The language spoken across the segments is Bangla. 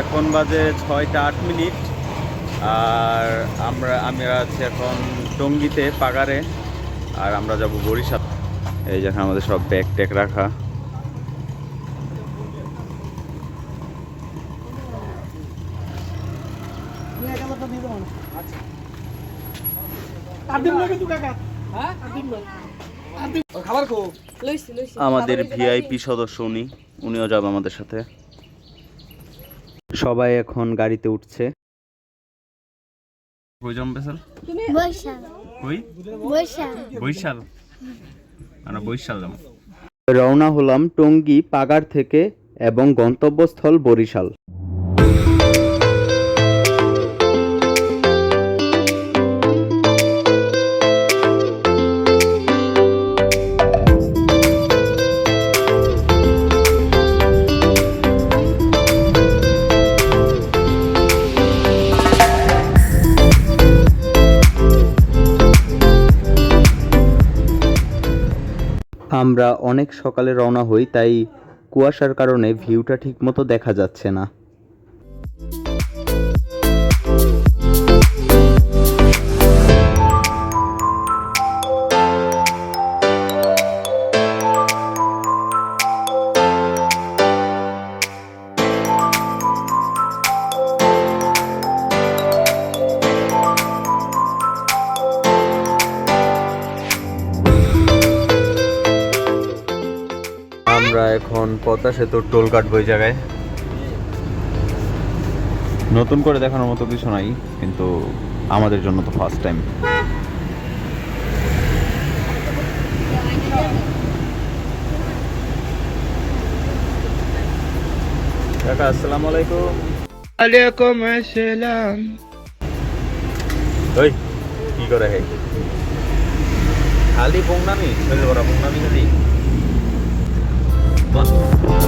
এখন বাজে ছয়টা আট মিনিট। আর আমরা আমরা আছি এখন টঙ্গিতে পাগারে। আর আমরা যাব বরিশাল। এই যেখানে আমাদের সব ব্যাগ ট্যাগ রাখা। খাবার কো? লইছি লইছি। আমাদের ভিআইপি সদস্য উনি উনিও যাবে আমাদের সাথে। সবাই এখন গাড়িতে উঠছে। কই স্যার বৈশাল। কই? বৈশাল? আমরা বৈশাল যাব। রওনা হলাম টঙ্গী পাগার থেকে এবং গন্তব্যস্থল বরিশাল। আমরা অনেক সকালে রওনা হই তাই কুয়াশার কারণে ভিউটা ঠিকমতো দেখা যাচ্ছে না। পদ্মা সেতুর টোল কাটবো ওই জায়গায় নতুন করে দেখানোর মতো কিছু নাই কিন্তু আমাদের জন্য তো ফার্স্ট টাইম কাকা আসসালামু আলাইকুম। আলাইকুম আসসালাম। ওই কি করে হে? খালি বড় বংনামি খালি ま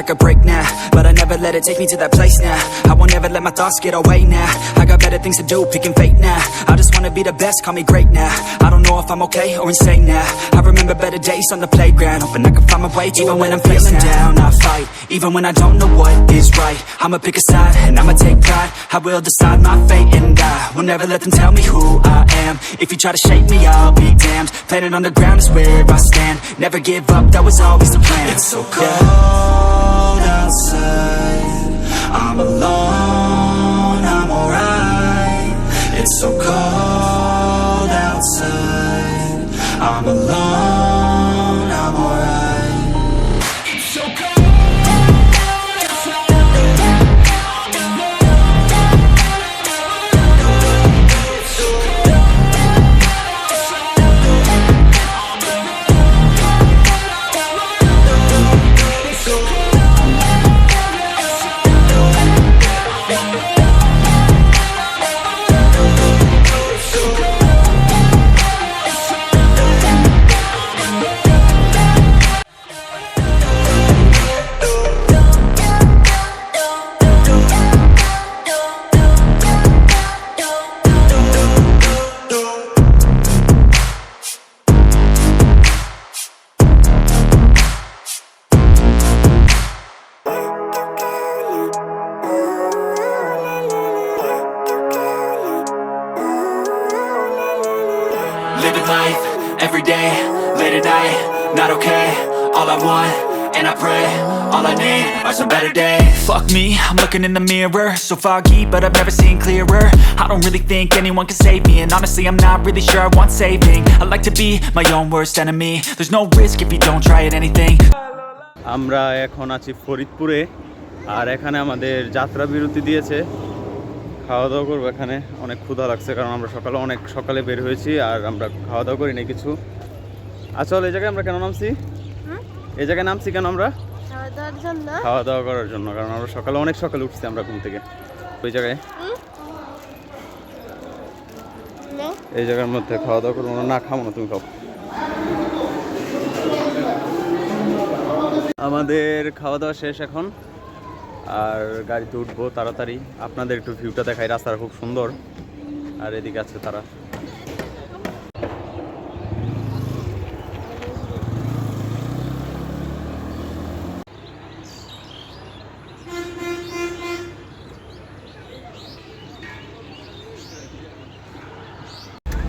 I could break Take me to that place now. I won't ever let my thoughts get away now. I got better things to do, picking fate now. I just wanna be the best, call me great now. I don't know if I'm okay or insane now. I remember better days on the playground, hoping I can find my way. Even when I'm feeling down, I fight. Even when I don't know what is right, I'ma pick a side and I'ma take pride. I will decide my fate and I will never let them tell me who I am. If you try to shape me, I'll be damned. Planet on the ground is where I stand. Never give up, that was always the plan. It's so cold outside. Some better days Fuck me, I'm looking in the mirror So foggy, but I've never seen clearer I don't really think anyone can save me And honestly, I'm not really sure I want saving I like to be my own worst enemy There's no risk if you don't try at anything আমরা এখন আছি ফরিদপুরে আর এখানে আমাদের যাত্রা বিরতি দিয়েছে খাওয়া দাওয়া করব এখানে অনেক ক্ষুধা লাগছে কারণ আমরা সকালে অনেক সকালে বের হয়েছি আর আমরা খাওয়া দাওয়া করি না কিছু আসলে এই জায়গায় আমরা কেন নামছি এই জায়গায় নামছি কেন আমরা দাওয়ার জন্য? খাওয়া দাওয়া করার জন্য কারণ আমরা সকালে অনেক সকালে উঠছি আমরা ঘুম থেকে। ওই জায়গায়। এই জায়গার মধ্যে খাওয়া দাওয়া করব না না খাব না তুমি খাও। আমাদের খাওয়া দাওয়া শেষ এখন। আর গাড়িতে উঠবো তাড়াতাড়ি। আপনাদের একটু ভিউটা দেখাই রাস্তাটা খুব সুন্দর। আর এদিকে আছে তারা।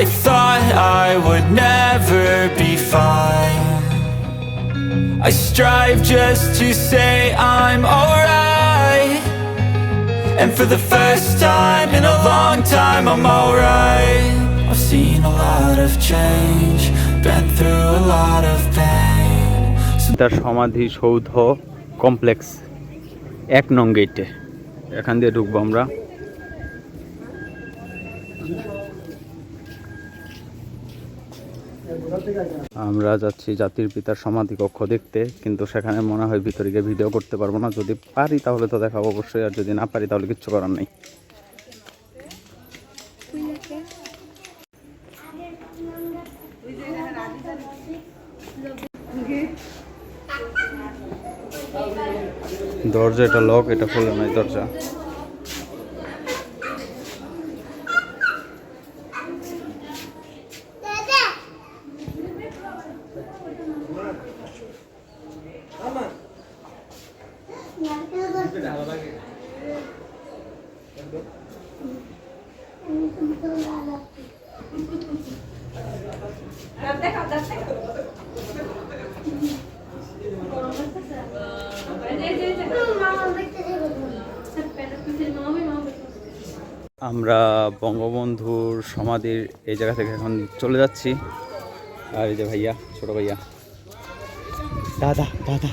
I thought I would never be fine. I strive just to say I'm alright. And for the first time in a long time, I'm alright. I've seen a lot of change, been through a lot of pain. তার সমাধি সৌধ কমপ্লেক্স এক নং গেটে এখান দিয়ে ঢুকবো আমরা আমরা যাচ্ছি জাতির পিতার সমাধি কক্ষ দেখতে, কিন্তু সেখানে মনে হয় ভিতরে গিয়ে ভিডিও করতে পারব না। যদি পারি তাহলে তো দেখাবো অবশ্যই, আর যদি না পারি তাহলে কিচ্ছু করার নেই। দরজা এটা লক এটা খোলে নাই দরজা। আমরা বঙ্গবন্ধুর সমাধির এই জায়গা থেকে এখন চলে যাচ্ছি। আর এই যে ভাইয়া, ছোট ভাইয়া। দাদা দাদা।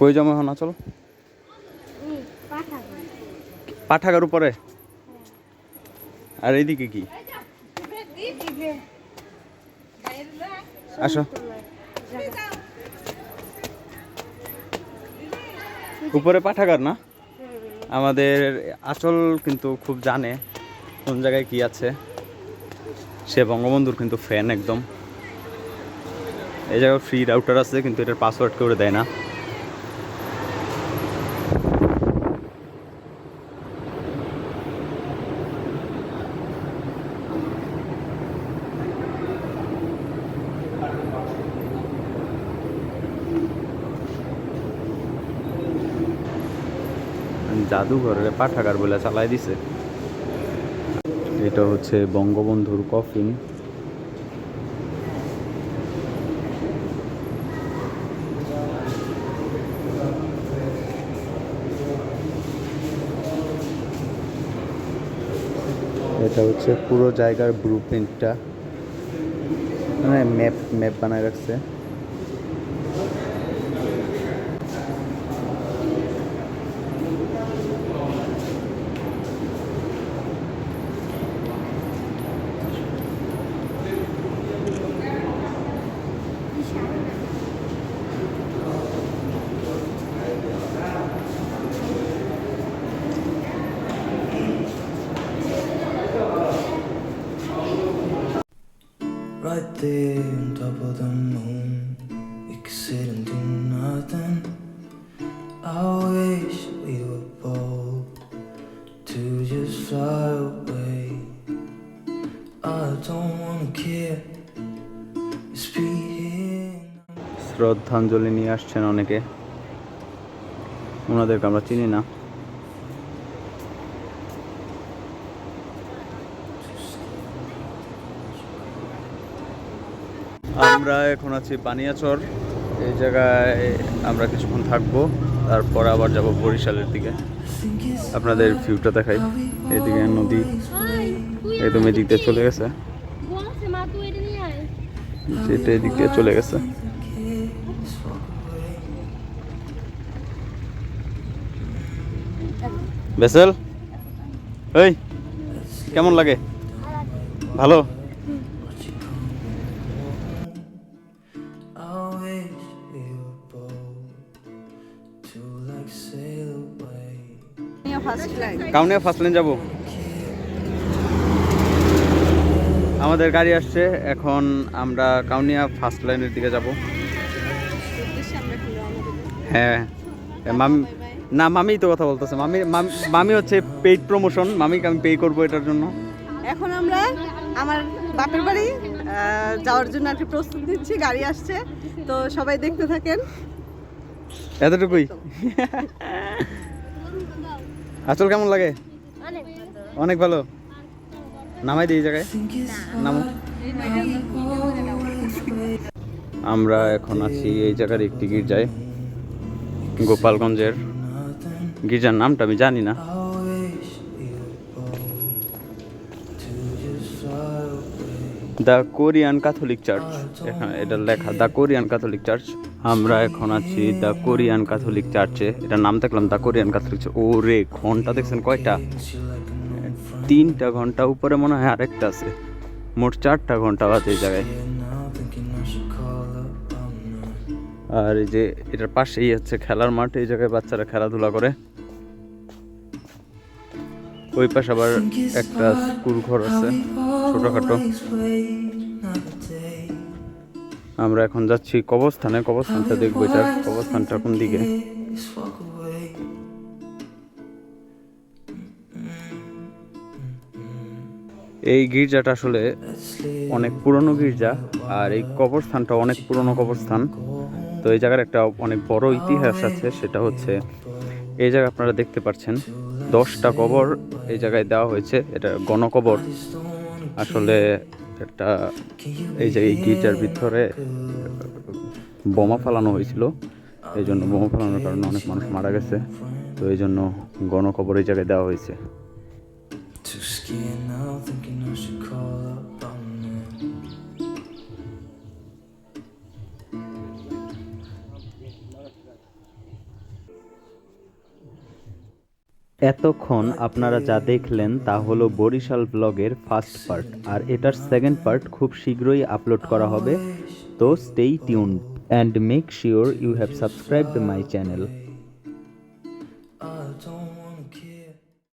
কই জমা হনা চলো। পাঠাগার উপরে? আর এইদিকে কি? আসো। উপরে পাঠাগার না? আমাদের আচল কিন্তু খুব জানে কোন জায়গায় কি আছে। সে বঙ্গবন্ধুর কিন্তু ফ্যান একদম। এই জায়গায় ফ্রি রাউটার আছে, কিন্তু এটার পাসওয়ার্ড করে দেয় না। জাদুঘরের পাঠাগার বলে চালাই দিছে। এটা হচ্ছে বঙ্গবন্ধুর কফিন এটা হচ্ছে পুরো জায়গার ব্লু প্রিন্টটা মানে ম্যাপ ম্যাপ বানায় রাখছে। Could sit and do nothing. I wish we were bold to just fly away. I don't wanna care. Just be here. শ্রদ্ধাঞ্জলি নিয়ে আসছেন অনেকে ওনাদেরকে আমরা চিনি না আমরা এখন আছি বানিয়াচর এই জায়গায় আমরা কিছুক্ষণ থাকব, তারপর আবার যাব বরিশালের দিকে। আপনাদের ভিউটা দেখাই। এদিকে নদী একদম এদিক দিয়ে চলে গেছে। যেটা এদিক দিয়ে চলে গেছে। বেসেল? এই, কেমন লাগে? ভালো? কাউনিয়া ফার্স্ট লাইন যাব। আমাদের গাড়ি আসছে এখন আমরা কাউনিয়া ফার্স্ট লাইনের দিকে যাব। হ্যাঁ এ, মামি না মামি তো কথা বলতেছে। মামি মাম- মামি হচ্ছে পেইড প্রমোশন মামিকে আমি পে করব এটার জন্য। এখন আমরা আমার বাপের বাড়ি যাওয়ার জন্য আর কি প্রস্তুত নিচ্ছি গাড়ি আসছে। তো সবাই দেখতে থাকেন। এতটুকুই। আচল কেমন লাগে? অনেক ভালো? নামাই দিই এই জায়গায়। নামো। আমরা এখন আছি এই জায়গার একটি গির্জায় গোপালগঞ্জের। গির্জার নামটা আমি জানি না। The Korean Catholic church. এখানে এটা লেখা, দ্য কোরিয়ান ক্যাথলিক চার্চ। আমরা এখন আছি দ্য কোরিয়ান ক্যাথলিক চার্চে। এটার নাম দেখলাম, দ্য কোরিয়ান ক্যাথলিক চার্চ। ও রে ঘণ্টা দেখছেন কয়টা? তিনটা ঘণ্টা উপরে মনে হয় আরেকটা আছে। মোট চারটা ঘণ্টা এই জায়গায়। আর এই যে এটার পাশেই হচ্ছে খেলার মাঠ, এই জায়গায় বাচ্চারা খেলাধুলা করে। ওই পাশে আবার একটা স্কুল ঘর আছে। ছোটখাটো। আমরা এখন যাচ্ছি কবরস্থানে কবরস্থানটা দেখব এটার কবরস্থানটা কোন দিকে। এই গির্জাটা আসলে অনেক পুরনো গির্জা আর এই কবরস্থানটা অনেক পুরনো কবরস্থান। তো এই জায়গার একটা অনেক বড় ইতিহাস আছে সেটা হচ্ছে এই জায়গায় আপনারা দেখতে পাচ্ছেন। দশটা কবর এই জায়গায় দেওয়া হয়েছে এটা গণকবর। আসলে একটা এই যে এই গির্জার ভিতরে বোমা ফালানো হয়েছিল। এই জন্য বোমা ফালানোর কারণে অনেক মানুষ মারা গেছে। তো এই জন্য গণখবর এই জায়গায় দেওয়া হয়েছে। এতক্ষণ আপনারা যা দেখলেন তা হলো বরিশাল ব্লগের ফার্স্ট পার্ট, আর এটার সেকেন্ড পার্ট খুব শীঘ্রই আপলোড করা হবে, তো stay tuned and make sure you have subscribed my channel